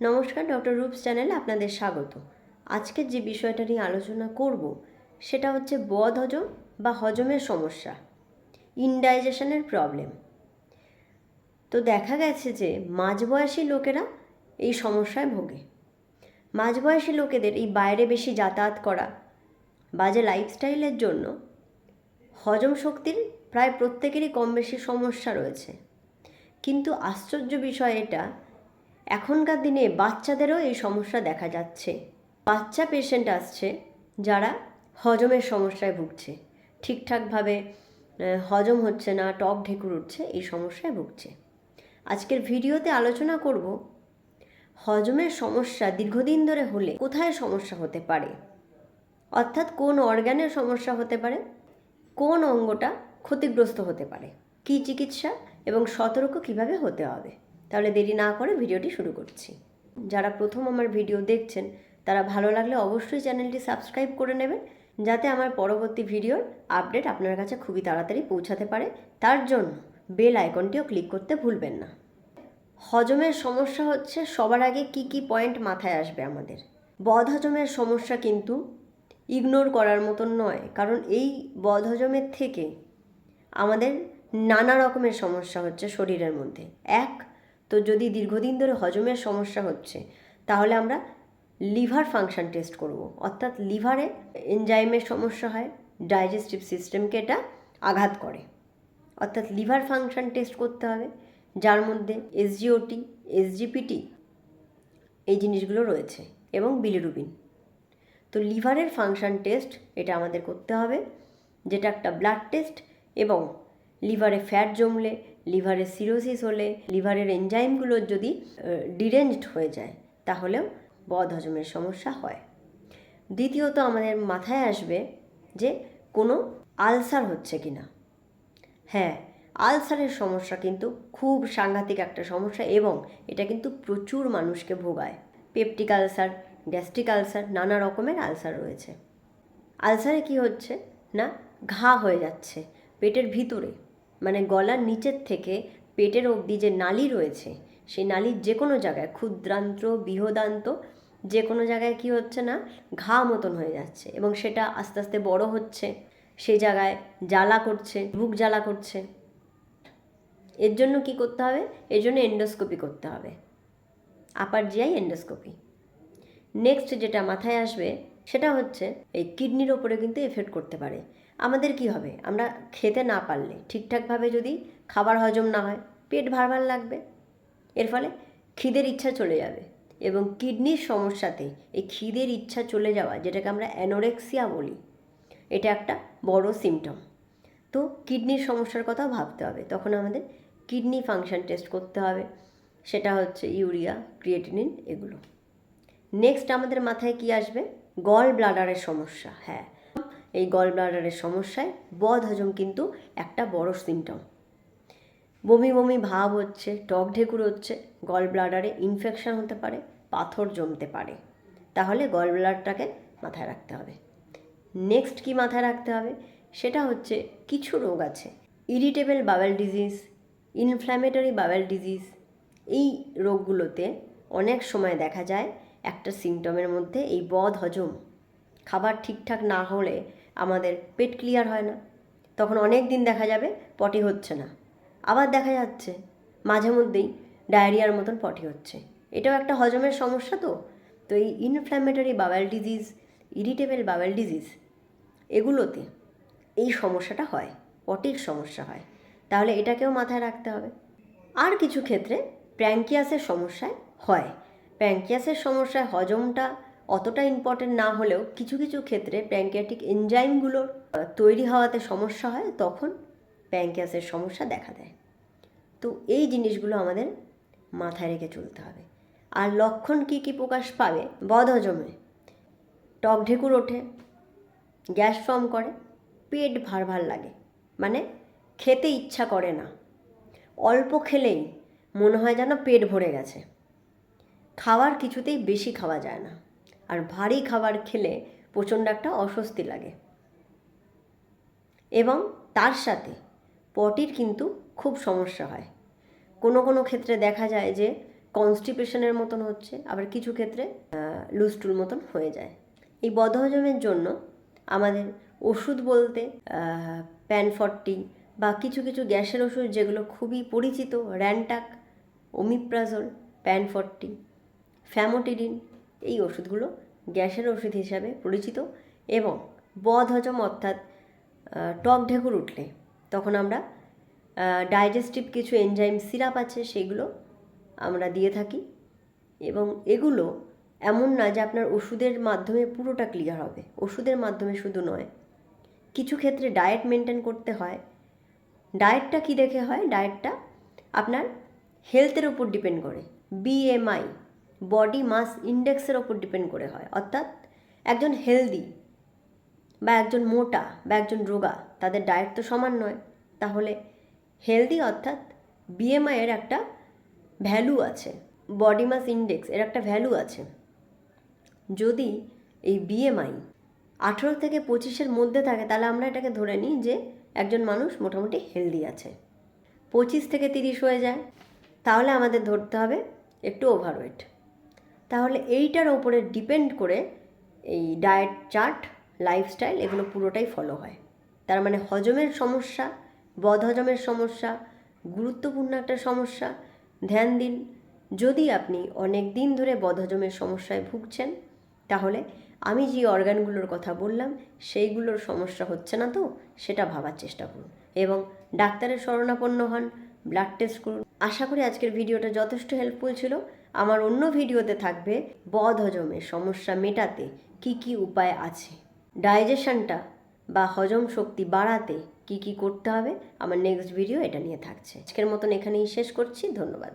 নমস্কার, ডক্টর রূপস চ্যানেলে আপনাদের স্বাগত। আজকের যে বিষয়টা নিয়ে আলোচনা করব, সেটা হচ্ছে বদ হজম বা হজমের সমস্যা ইনডাইজেশনের প্রবলেম তো দেখা গেছে যে মাঝবয়সী লোকেরা এই সমস্যায় ভোগে। মাঝবয়সী লোকেদের এই বাইরে বেশি যাতায়াত করা বাজে লাইফস্টাইলের জন্য হজম শক্তির প্রায় প্রত্যেকেরই কম বেশি সমস্যা রয়েছে। কিন্তু আশ্চর্য বিষয় এটা এখনকার দিনে বাচ্চাদেরও এই সমস্যা দেখা যাচ্ছে। বাচ্চা পেশেন্ট আসছে যারা হজমের সমস্যায় ভুগছে। ঠিকঠাকভাবে হজম হচ্ছে না, টক ঢেকুর উঠছে, এই সমস্যায় ভুগছে। আজকের ভিডিওতে আলোচনা করব হজমের সমস্যা দীর্ঘদিন ধরে হলে কোথায় সমস্যা হতে পারে? অর্থাৎ কোন অর্গানের সমস্যা হতে পারে? কোন অঙ্গটা ক্ষতিগ্রস্ত হতে পারে? কী চিকিৎসা এবং সতর্ক কীভাবে হতে হবে? তাহলে দেরি না করে ভিডিওটি শুরু করছি। যারা প্রথম আমার ভিডিও দেখছেন, তারা ভালো লাগলে অবশ্যই চ্যানেলটি সাবস্ক্রাইব করে নেবেন, যাতে আমার পরবর্তী ভিডিওর আপডেট আপনার কাছে খুবই তাড়াতাড়ি পৌঁছাতে পারে। তার জন্য বেল আইকনটিও ক্লিক করতে ভুলবেন না। হজমের সমস্যা হচ্ছে সবার আগে কি কি পয়েন্ট মাথায় আসবে আমাদের। বদহজমের সমস্যা কিন্তু ইগনোর করার মতন নয়, কারণ এই বদহজমের থেকে আমাদের নানা রকমের সমস্যা হচ্ছে শরীরের মধ্যে। এক তো যদি দীর্ঘদিন ধরে হজমের সমস্যা হচ্ছে, তাহলে আমরা লিভার ফাংশন টেস্ট করব। অর্থাৎ লিভারে এনজাইমের সমস্যা হয়, ডাইজেস্টিভ সিস্টেমকে এটা আঘাত করে। অর্থাৎ লিভার ফাংশন টেস্ট করতে হবে, যার মধ্যে এসজিওটি এসজিপিটি এই জিনিসগুলো রয়েছে এবং বিলিরুবিন তো লিভারের ফাংশন টেস্ট এটা আমাদের করতে হবে, যেটা একটা ব্লাড টেস্ট এবং লিভারে ফ্যাট জমলে লিভারে সিরোসিস হলে লিভারের এনজাইমগুলো যদি ডিরেঞ্জড হয়ে যায়, তাহলেও বদ হজমের সমস্যা হয়। দ্বিতীয়ত আমাদের মাথায় আসবে যে কোনো আলসার হচ্ছে কি না হ্যাঁ আলসারের সমস্যা কিন্তু খুব সাংঘাতিক একটা সমস্যা এবং এটা কিন্তু প্রচুর মানুষকে ভোগায়। পেপটিক আলসার, গ্যাস্ট্রিক আলসার, নানা রকমের আলসার রয়েছে। আলসারে কি হচ্ছে না, ঘা হয়ে যাচ্ছে পেটের ভিতরে। মানে গলার নিচের থেকে পেটের অবধি যে নালি রয়েছে, সেই নালির যে কোনো জায়গায়, ক্ষুদ্রান্ত, বৃহদান্ত যে কোনো জায়গায় কি হচ্ছে না, ঘা মতন হয়ে যাচ্ছে এবং সেটা আস্তে আস্তে বড় হচ্ছে, সেই জায়গায় জ্বালা করছে বুক জ্বালা করছে। এর জন্য কি করতে হবে? এর জন্য এন্ডোস্কোপি করতে হবে। আপার জিআই এন্ডোস্কোপি নেক্সট যেটা মাথায় আসবে, সেটা হচ্ছে এই কিডনির ওপরে কিন্তু এফেক্ট করতে পারে। আমাদের কি হবে? আমরা খেতে না পারলে ঠিকঠাকভাবে যদি খাবার হজম না হয়, পেট ভার ভার লাগবে। এর ফলে খিদের ইচ্ছা চলে যাবে এবং কিডনির সমস্যাতে এই খিদের ইচ্ছা চলে যাওয়া, যেটাকে আমরা অ্যানোরেক্সিয়া বলি, এটা একটা বড় সিমটম তো কিডনির সমস্যার কথাও ভাবতে হবে। তখন আমাদের কিডনি ফাংশন টেস্ট করতে হবে। সেটা হচ্ছে ইউরিয়া ক্রিয়েটিনিন এগুলো। নেক্সট আমাদের মাথায় কি আসবে? গল ব্লাডারের সমস্যা। হ্যাঁ এই গল ব্লাডারের সমস্যায় বদ হজম কিন্তু একটা বড় সিমটম বমি বমি ভাব হচ্ছে, টক ঢেকুর হচ্ছে গল ব্লাডারে ইনফেকশান হতে পারে, পাথর জমতে পারে। তাহলে গল ব্লাডারটাকে মাথায় রাখতে হবে। নেক্সট কি মাথায় রাখতে হবে? সেটা হচ্ছে কিছু রোগ আছে। Irritable bowel disease inflammatory bowel disease এই রোগগুলোতে অনেক সময় দেখা যায় একটা সিমটমের মধ্যে এই বদ হজম খাবার ঠিকঠাক না হলে আমাদের পেট ক্লিয়ার হয় না। তখন অনেক দিন দেখা যাবে পটি হচ্ছে না। আবার দেখা যাচ্ছে, মাঝে মধ্যেই ডায়রিয়ার মতন পটি হচ্ছে। এটাও একটা হজমের সমস্যা তো। তো এই inflammatory bowel disease irritable bowel disease এগুলোতে এই সমস্যাটা হয় পটির সমস্যা হয়। তাহলে এটাকেও মাথায় রাখতে হবে। আর কিছু ক্ষেত্রে প্র্যাঙ্কিয়াসের সমস্যায় হয়। প্র্যাঙ্কিয়াসের সমস্যায় হজমটা অতটা ইম্পর্টেন্ট না হলেও কিছু কিছু ক্ষেত্রে প্র্যাঙ্কিয়াটিক এনজাইমগুলোর তৈরি হওয়াতে সমস্যা হয়, তখন প্যাঙ্কিয়াসের সমস্যা দেখা দেয়। তো এই জিনিসগুলো আমাদের মাথায় রেখে চলতে হবে। আর লক্ষণ কি কি প্রকাশ পাবে? বদহজমে। টক ঢেকুর ওঠে, গ্যাস ফর্ম করে, পেট ভার ভার লাগে। মানে খেতে ইচ্ছা করে না। অল্প খেলেই মনে হয় যেন পেট ভরে গেছে। খাওয়ার কিছুতেই বেশি খাওয়া যায় না। আর ভারী খাবার খেলে প্রচণ্ড একটা অস্বস্তি লাগে। এবং তার সাথে পটির কিন্তু খুব সমস্যা হয়। কোনো কোনো ক্ষেত্রে দেখা যায় যে কনস্টিপেশনের মতন হচ্ছে, আবার কিছু ক্ষেত্রে লুজ টুল মতন হয়ে যায়। এই বদহজমের জন্য আমাদের ওষুধ বলতে প্যানফর্টি বা কিছু কিছু গ্যাসের ওষুধ যেগুলো খুবই পরিচিত, র্যানটাক, ওমিপ্রাজল, প্যানফর্টি ফ্যামোটিডিন এই ওষুধগুলো গ্যাসের ওষুধ হিসাবে পরিচিত এবং বদহজম অর্থাৎ টক ঢেকুর উঠলে তখন আমরা ডাইজেস্টিভ কিছু এনজাইম সিরাপ আছে সেগুলো আমরা দিয়ে থাকি এবং এগুলো এমন না যে আপনার ওষুধের মাধ্যমে পুরোটা ক্লিয়ার হবে। ওষুধের মাধ্যমে শুধু নয়, কিছু ক্ষেত্রে ডায়েট মেনটেন করতে হয়। ডায়েটটা কী দেখে হয়? ডায়েটটা আপনার হেলথের ওপর ডিপেন্ড করে। বিএমআই বডি মাস ইন্ডেক্সের ওপর ডিপেন্ড করে হয়। অর্থাৎ একজন হেলদি বা একজন মোটা বা একজন রোগা, তাদের ডায়েট তো সমান নয়। তাহলে হেলদি অর্থাৎ বিএমআই এর একটা ভ্যালু আছে বডি মাস ইন্ডেক্স এর একটা ভ্যালু আছে। যদি এই বিএমআই আঠেরো থেকে পঁচিশের মধ্যে থাকে, তাহলে আমরা এটাকে ধরে নিই যে একজন মানুষ মোটামুটি হেলদি আছে। পঁচিশ থেকে তিরিশ হয়ে যায়। তাহলে আমাদের ধরতে হবে একটু ওভারওয়েট তাহলে এইটার ওপরে ডিপেন্ড করে এই ডায়েট চার্ট লাইফস্টাইল এগুলো পুরোটাই ফলো হয়। তার মানে হজমের সমস্যা বদহজমের সমস্যা, গুরুত্বপূর্ণ একটা সমস্যা, ধ্যান দিন। যদি আপনি অনেক দিন ধরে বদহজমের সমস্যায় ভুগছেন, তাহলে আমি যে অর্গানগুলোর কথা বললাম, সেইগুলোর সমস্যা হচ্ছে না তো, সেটা ভাবার চেষ্টা করুন। এবং ডাক্তারের শরণাপন্ন হন ব্লাড টেস্ট করুন। আশা করি আজকের ভিডিওটা যথেষ্ট হেল্পফুল ছিল। আমার অন্য ভিডিওতে থাকবে বদহজমের সমস্যা মেটাতে কি কি উপায় আছে? ডাইজেশনটা বা হজম শক্তি বাড়াতে কি কি করতে হবে? আমার নেক্সট ভিডিও এটা নিয়ে থাকছে। আজকের মতন এখানেই শেষ করছি। ধন্যবাদ।